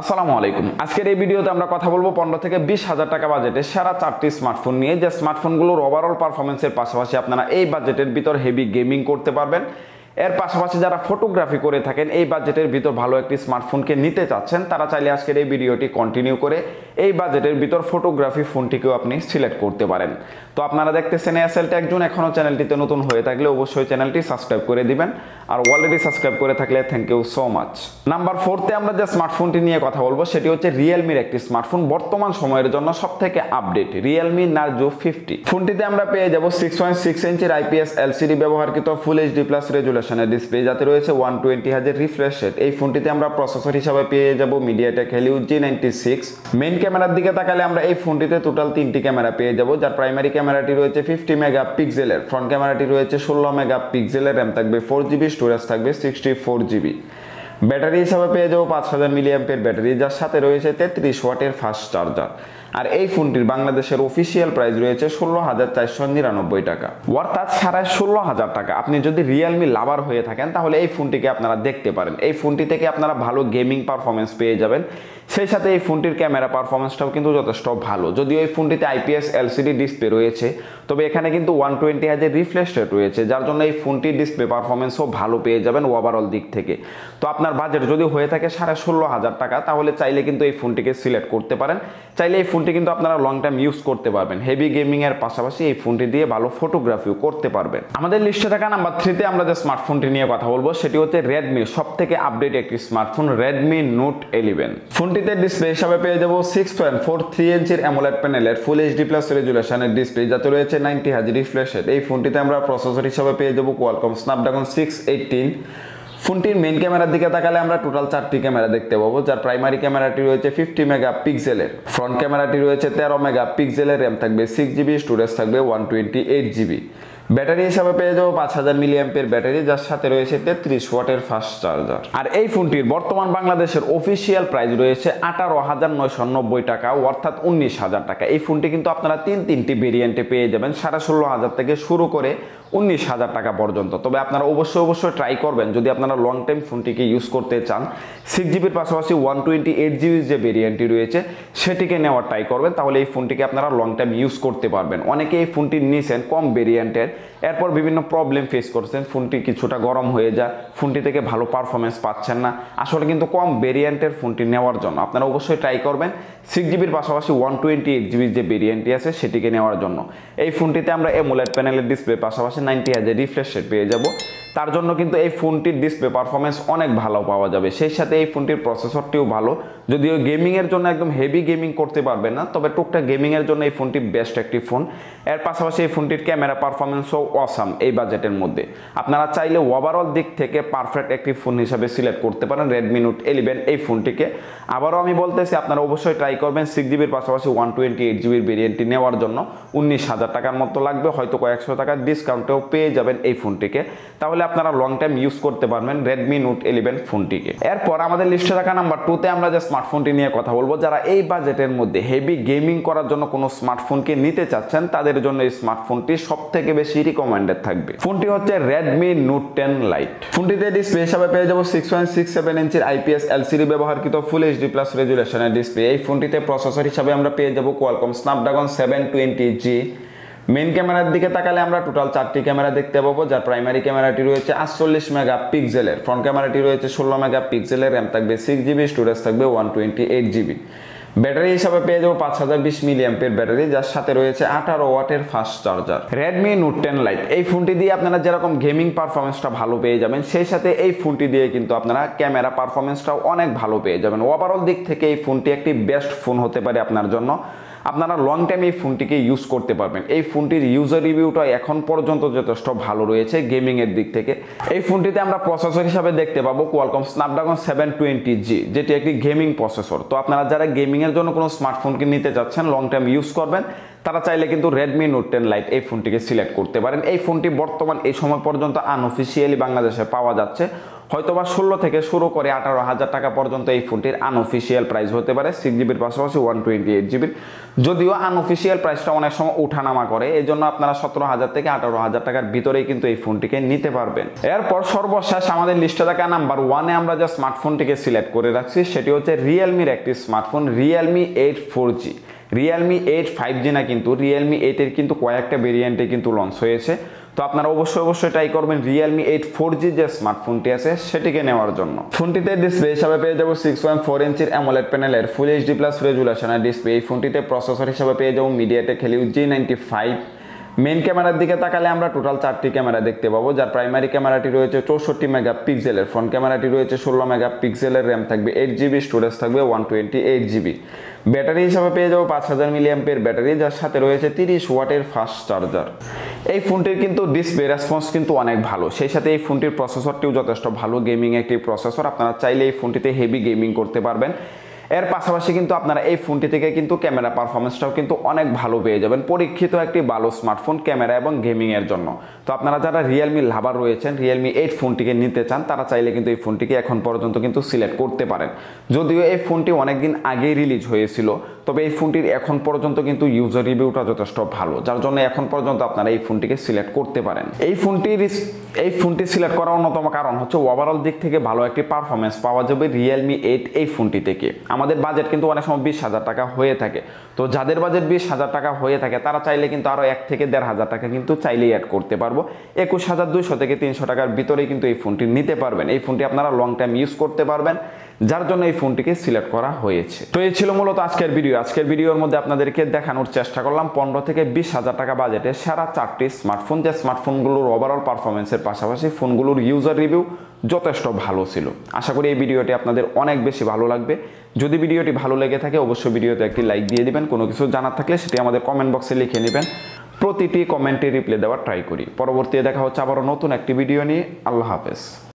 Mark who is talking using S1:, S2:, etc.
S1: আসসালামু আলাইকুম। আজকের এই ভিডিওতে আমরা কথা বলব পনেরো থেকে বিশ হাজার টাকা বাজেটে সেরা চারটি স্মার্টফোন নিয়ে। যে স্মার্টফোনগুলোর ওভারঅল পারফরমেন্সের পাশাপাশি আপনারা এই বাজেটের ভিতর হেভি গেমিং করতে পারবেন। এর পাশাপাশি যারা ফটোগ্রাফি করে থাকেন, এই বাজেটের ভিতর ভালো একটি স্মার্টফোনকে নিতে চাচ্ছেন, তারা চাইলে আজকের এই ভিডিওটি কন্টিনিউ করে এই বাজেটের ভিতর ফটোগ্রাফি ফোনটিকেও আপনি সিলেক্ট করতে পারেন। তো আপনারা দেখতেছেন এসএলটা একজন এখনও চ্যানেলটিতে নতুন হয়ে থাকলে অবশ্যই চ্যানেলটি সাবস্ক্রাইব করে দিবেন। আর অলরেডি সাবস্ক্রাইব করে থাকলে thank you so much number ফোরতে আমরা যে স্মার্টফোনটি নিয়ে কথা বলব, সেটি হচ্ছে রিয়েলমির একটি স্মার্টফোন বর্তমান সময়ের জন্য সব থেকে আপডেট রিয়েলমি নার্জো ফিফটি ফোনটিতে আমরা পেয়ে যাব সিক্স পয়েন্ট সিক্স ইঞ্চের আইপিএস এলসিডি ব্যবহারকৃত ফুল এইচডি প্লাস রেজুলেশনের ডিসপ্লে যাতে রয়েছে ওয়ান টোয়েন্টি হাজার রিফ্রেশ রেট এই ফোনটিতে আমরা প্রসেসর হিসাবে পেয়ে যাব MediaTek Helio G ninety six main ক্যামেরার দিকে তাকালে আমরা এই ফোনটিতে টোটাল তিনটি ক্যামেরা পেয়ে যাব, যার প্রাইমারি ক্যামেরাটি রয়েছে ফিফটি মেগা পিক্সেলের ফ্রন্ট ক্যামেরাটি রয়েছে ষোলো মেগা পিক্সেলের র্যাম থাকবে ফোর জিবি স্টোরেজ থাকবে সিক্সটি ফোর জিবি ব্যাটারি হিসাবে পেয়ে যাব পাঁচ হাজার মিলিয়াম্পের ব্যাটারি যার সাথে রয়েছে তেত্রিশ ওয়াটের ফাস্ট চার্জার আর এই ফোনটির বাংলাদেশের অফিসিয়াল প্রাইস রয়েছে ষোলো হাজার চারশো নিরানব্বই টাকা। অর্থাৎ সাড়ে ষোলো হাজার টাকা। আপনি যদি রিয়েলমি লাভার হয়ে থাকেন, তাহলে এই ফোনটিকে আপনারা দেখতে পারেন। এই ফোনটি থেকে আপনারা ভালো গেমিং পারফরমেন্স পেয়ে যাবেন। সেই সাথে এই ফোনটির ক্যামেরা পারফরমেন্সটাও কিন্তু যথেষ্ট ভালো। যদিও এই ফোনটিতে আইপিএস এলসিডি ডিসপ্লে রয়েছে, তবে এখানে কিন্তু ওয়ান টোয়েন্টি হাজার রিফ্রেশ রেট রয়েছে, যার জন্য এই ফোনটির ডিসপ্লে পারফরমেন্সও ভালো পেয়ে যাবেন ওভারঅল দিক থেকে। তো আপনার বাজেট যদি হয়ে থাকে সাড়ে ষোলো হাজার টাকা, তাহলে চাইলে কিন্তু এই ফোনটিকে সিলেক্ট করতে পারেন। চাইলে এই ফোনটি কিন্তু আপনারা লং টাইম ইউজ করতে পারবেন। হেভি গেমিংয়ের পাশাপাশি এই ফোনটি দিয়ে ভালো ফটোগ্রাফিও করতে পারবেন। আমাদের লিস্টে থাকা নাম্বার থ্রিতে আমরা যে স্মার্টফোনটি নিয়ে কথা বলব, সেটি হচ্ছে রেডমি সব থেকে আপডেট একটি স্মার্টফোন রেডমি নোট ইলেভেন ফোনটিতে ডিসপ্লে হিসাবে পেয়ে যাব সিক্স পয়েন্ট ফোর থ্রি ইঞ্চির অ্যামোলেড প্যানেলের ফুল এইচডি প্লাস রেজুলেশনের ডিসপ্লে যাতে রয়েছে নাইনটি হাজার রিফ্রেশের এই ফোনটিতে আমরা প্রসেসর হিসাবে পেয়ে যাব কোয়ালকম স্ন্যাপড্রাগন সিক্স এইটিন ফোনটির মেইন ক্যামেরার দিকে তাকালে আমরা টোটাল চারটি ক্যামেরা দেখতে পাবো, যার প্রাইমারি ক্যামেরাটি রয়েছে ফিফটি মেগা পিক্সেলের ফ্রন্ট ক্যামেরাটি রয়েছে তেরো মেগা পিক্সেলের র্যাম থাকবে সিক্স জিবি স্টোরেজ থাকবে one twenty eight GB battery হিসাবে পেয়ে যাব পাঁচ হাজার মিলিয়াম্পের ব্যাটারি, যার সাথে রয়েছে তেত্রিশ ওয়াটের ফাস্ট চার্জার আর এই ফোনটির বর্তমান বাংলাদেশের অফিসিয়াল প্রাইস রয়েছে আঠারো হাজার নয়শো নব্বই টাকা, অর্থাৎ উনিশ হাজার টাকা। এই ফোনটি কিন্তু আপনারা তিন তিনটি ভেরিয়েন্টে পেয়ে যাবেন, সাড়ে ষোলো হাজার থেকে শুরু করে উনিশ হাজার টাকা পর্যন্ত। তবে আপনারা অবশ্যই অবশ্যই ট্রাই করবেন। যদি আপনারা লং টাইম ফোনটিকে ইউজ করতে চান সিক্স জিবির পাশাপাশি ওয়ান টোয়েন্টি এইট জিবির যে ভেরিয়েন্টটি রয়েছে, সেটিকে নেওয়ার ট্রাই করবেন। তাহলে এই ফোনটিকে আপনারা লং টাইম ইউজ করতে পারবেন। অনেকে এই ফোনটি নিয়েছেন কম ভেরিয়েন্টের এরপর বিভিন্ন প্রবলেম ফেস করছেন। ফোনটি কিছুটা গরম হয়ে যায়। ফোনটি থেকে ভালো পারফরমেন্স পাচ্ছেন না। আসলে কিন্তু কম ভেরিয়েন্টের ফোনটি নেওয়ার জন্য। আপনারা অবশ্যই ট্রাই করবেন। সিক্স জিবির পাশাপাশি ওয়ান টোয়েন্টি এইট জিবির যে ভেরিয়েন্টটি আছে, সেটিকে নেওয়ার জন্য। এই ফোনটিতে আমরা এমোলেড প্যানেলের ডিসপ্লে পাশাপাশি নাইনটি হাজার রিফ্রেশ পেয়ে যাব। তার জন্য কিন্তু এই ফোনটির ডিসপ্লে পারফরমেন্স অনেক ভালো পাওয়া যাবে। সেই সাথে এই ফোনটির প্রসেসরটিও ভালো। যদিও গেমিংয়ের জন্য একদম হেভি গেমিং করতে পারবে না, তবে টুকটাক গেমিংয়ের জন্য এই ফোনটি বেস্ট একটি ফোন এর পাশাপাশি এই ফোনটির ক্যামেরা পারফরমেন্সও অসাম এই বাজেটের মধ্যে। আপনারা চাইলে ওভারঅল দিক থেকে পারফেক্ট একটি ফোন হিসাবে সিলেক্ট করতে পারেন রেডমি নোট ইলেভেন এই ফোনটিকে। আবারও আমি বলতেছি, আপনারা অবশ্যই ট্রাই করবেন সিক্স জিবির পাশাপাশি ওয়ান টোয়েন্টি এইট জিবির ভেরিয়েন্টটি নেওয়ার জন্য। উনিশ হাজার টাকার মতো লাগবে, হয়তো কয়েকশো টাকার ডিসকাউন্টেও পেয়ে যাবেন এই ফোনটিকে। তাহলে আপনারা লং টাইম ইউজ করতে পারবেন রেডমি নোট ইলেভেন ফোনটিকে। এরপর আমাদের লিস্টে থাকা নাম্বার টুতে আমরা যে স্মার্টফোনটি নিয়ে কথা বলব, যারা এই বাজেটের মধ্যে হেভি গেমিং করার জন্য কোনো স্মার্টফোনকে নিতে চাচ্ছেন, তাদের জন্য এই স্মার্টফোনটি সব থেকে বেশি রিকমেন্ডেড থাকবে। ফোনটি হচ্ছে রেডমি নোট টেন লাইট ফোনটিতে ডিসপ্লে হিসাবে পেয়ে যাব সিক্স পয়েন্ট সিক্স সেভেন ইঞ্চির আইপিএস এলসিডি ব্যবহারকৃত ফুল এইচডি প্লাস রেজুলেশনের ডিসপ্লে এই ফোনটিতে প্রসেসর হিসাবে আমরা পেয়ে যাব Qualcomm Snapdragon seven twenty G main ক্যামেরার দিকে তাকালে আমরা টোটাল চারটি ক্যামেরা দেখতে পাবো, যার প্রাইমারি ক্যামেরাটি রয়েছে আটচল্লিশ মেগা পিক্সেলের ফ্রন্ট ক্যামেরাটি রয়েছে ষোলো মেগা পিক্সেলের র্যাম থাকবে সিক্স জিবি স্টোরেজ থাকবে one twenty eight GB battery হিসাবে পেয়ে যাব পাঁচ হাজার বিশ মিলিয়াম্পের ব্যাটারি যার সাথে রয়েছে আঠারো ওয়াটের fast charger Redmi Note ten Lite এই ফোনটি দিয়ে আপনারা যেরকম গেমিং পারফরমেন্সটা ভালো পেয়ে যাবেন, সেই সাথে এই ফোনটি দিয়ে কিন্তু আপনারা ক্যামেরা পারফরমেন্সটাও অনেক ভালো পেয়ে যাবেন। ওভারঅল দিক থেকে এই ফোনটি একটি বেস্ট ফোন হতে পারে আপনার জন্য। আপনারা লং টাইম এই ফোনটিকে ইউজ করতে পারবেন। এই ফোনটির ইউজার রিভিউটা এখন পর্যন্ত যথেষ্ট ভালো রয়েছে গেমিংয়ের দিক থেকে। এই ফোনটিতে আমরা প্রসেসর হিসাবে দেখতে পাবো Qualcomm Snapdragon seven twenty G যেটি একটি গেমিং প্রসেসর তো আপনারা যারা গেমিংয়ের জন্য কোনো স্মার্টফোনকে নিতে চাচ্ছেন লং টাইম ইউজ করবেন, তারা চাইলে কিন্তু রেডমি নোট টেন লাইট এই ফোনটিকে সিলেক্ট করতে পারেন। এই ফোনটি বর্তমান এই সময় পর্যন্ত আনঅফিসিয়ালি বাংলাদেশে পাওয়া যাচ্ছে। হয়তোবা ষোলো থেকে শুরু করে আঠারো হাজার টাকা পর্যন্ত এই ফোনটির আনঅফিসিয়াল প্রাইস হতে পারে সিক্স জিবির পাশাপাশি ওয়ান টোয়েন্টি এইট জিবির যদিও আনঅফিসিয়াল প্রাইসটা অনেক সময় উঠানামা করে এই জন্য আপনারা সতেরো হাজার থেকে আঠারো হাজার টাকার ভিতরেই কিন্তু এই ফোনটিকে নিতে পারবেন। এরপর সর্বশেষ আমাদের লিস্টে থাকা নাম্বার ওয়ানে আমরা যে স্মার্টফোনটিকে সিলেক্ট করে রাখছি, সেটি হচ্ছে রিয়েলমির একটি smartphone Realme eight four G Realme eight five G না কিন্তু রিয়েলমি এইটের কিন্তু কয়েকটা ভেরিয়েন্টে কিন্তু লঞ্চ হয়েছে। তো আপনারা অবশ্যই অবশ্যই ট্রাই করবেন রিয়েলমি এইট ফোর জি যে স্মার্টফোনটি আছে, সেটিকে নেওয়ার জন্য। ফোনটিতে ডিসপ্লে হিসাবে পেয়ে যাব সিক্স পয়েন্ট ফোর ইঞ্চির অ্যামোলেড প্যানেলের ফুল এইচডি প্লাস রেজুলেশনের ডিসপ্লে এই ফোনটিতে প্রসেসর হিসাবে পেয়ে যাব MediaTek Helio G ninety five main ক্যামেরার দিকে তাকালে আমরা টোটাল চারটি ক্যামেরা দেখতে পাবো, যার প্রাইমারি ক্যামেরাটি রয়েছে চৌষট্টি মেগা পিক্সেলের ফ্রন্ট ক্যামেরাটি রয়েছে ষোলো মেগা পিক্সেলের র্যাম থাকবে এইট জিবি স্টোরেজ থাকবে one twenty eight GB battery হিসাবে পেয়ে যাব পাঁচ হাজার মিলিয়াম্পের ব্যাটারি যার সাথে রয়েছে তিরিশ ওয়াটের ফাস্ট চার্জার এই ফোনটির কিন্তু ডিসপ্লে রেসপন্স কিন্তু অনেক ভালো। সেই সাথে এই ফোনটির প্রসেসরটিও যথেষ্ট ভালো গেমিং একটি প্রসেসর আপনারা চাইলে এই ফোনটিতে হেভি গেমিং করতে পারবেন। এর পাশাপাশি কিন্তু আপনারা এই ফোনটি থেকে কিন্তু ক্যামেরা পারফরমেন্সটাও কিন্তু অনেক ভালো পেয়ে যাবেন, পরীক্ষিত একটি ভালো স্মার্টফোন ক্যামেরা এবং গেমিংয়ের জন্য। তো আপনারা যারা রিয়েলমি লাভার রয়েছেন রিয়েলমি এইট ফোনটিকে নিতে চান, তারা চাইলে কিন্তু এই ফোনটিকে এখন পর্যন্ত কিন্তু সিলেক্ট করতে পারেন। যদিও এই ফোনটি অনেকদিন আগেই রিলিজ হয়েছিল তবে এই ফোনটির এখন পর্যন্ত কিন্তু ইউজার রিভিউটা যথেষ্ট ভালো, যার জন্য এখন পর্যন্ত আপনারা এই ফোনটিকে সিলেক্ট করতে পারেন। এই ফোনটির এই ফোনটি সিলেক্ট করার অন্যতম কারণ হচ্ছে ওভারঅল দিক থেকে ভালো একটি পারফরমেন্স পাওয়া যাবে রিয়েলমি এইট এই ফোনটি থেকে। আমাদের বাজেট কিন্তু অনেক সময় বিশ হাজার টাকা হয়ে থাকে। তো যাদের বাজেট বিশ হাজার টাকা হয়ে থাকে, তারা চাইলে কিন্তু আরও এক থেকে দেড় হাজার টাকা কিন্তু চাইলেই অ্যাড করতে পারব। একুশ হাজার দুইশো থেকে তিনশো টাকার ভিতরেই কিন্তু এই ফোনটি নিতে পারবেন। এই ফোনটি আপনারা লং টাইম ইউজ করতে পারবেন। যার জন্য এই ফোনটিকে সিলেক্ট করা হয়েছে। তো এই ছিল মূলত আজকের ভিডিও। আজকের ভিডিওর মধ্যে আপনাদেরকে দেখানোর চেষ্টা করলাম পনেরো থেকে বিশ হাজার টাকা বাজেটে সেরা চারটি স্মার্টফোন, যে স্মার্টফোনগুলোর ওভারঅল পারফরমেন্সের পাশাপাশি ফোনগুলোর ইউজার রিভিউ যথেষ্ট ভালো ছিল। আশা করি এই ভিডিওটি আপনাদের অনেক বেশি ভালো লাগবে। যদি ভিডিওটি ভালো লেগে থাকে, অবশ্যই ভিডিওতে একটি লাইক দিয়ে দিবেন। কোনো কিছু জানার থাকলে সেটি আমাদের কমেন্ট বক্সে লিখে নেবেন। প্রতিটি কমেন্টে রিপ্লাই দেওয়ার ট্রাই করি। পরবর্তীতে দেখা হচ্ছে আবারও নতুন একটি ভিডিও নিয়ে। আল্লাহ হাফেজ।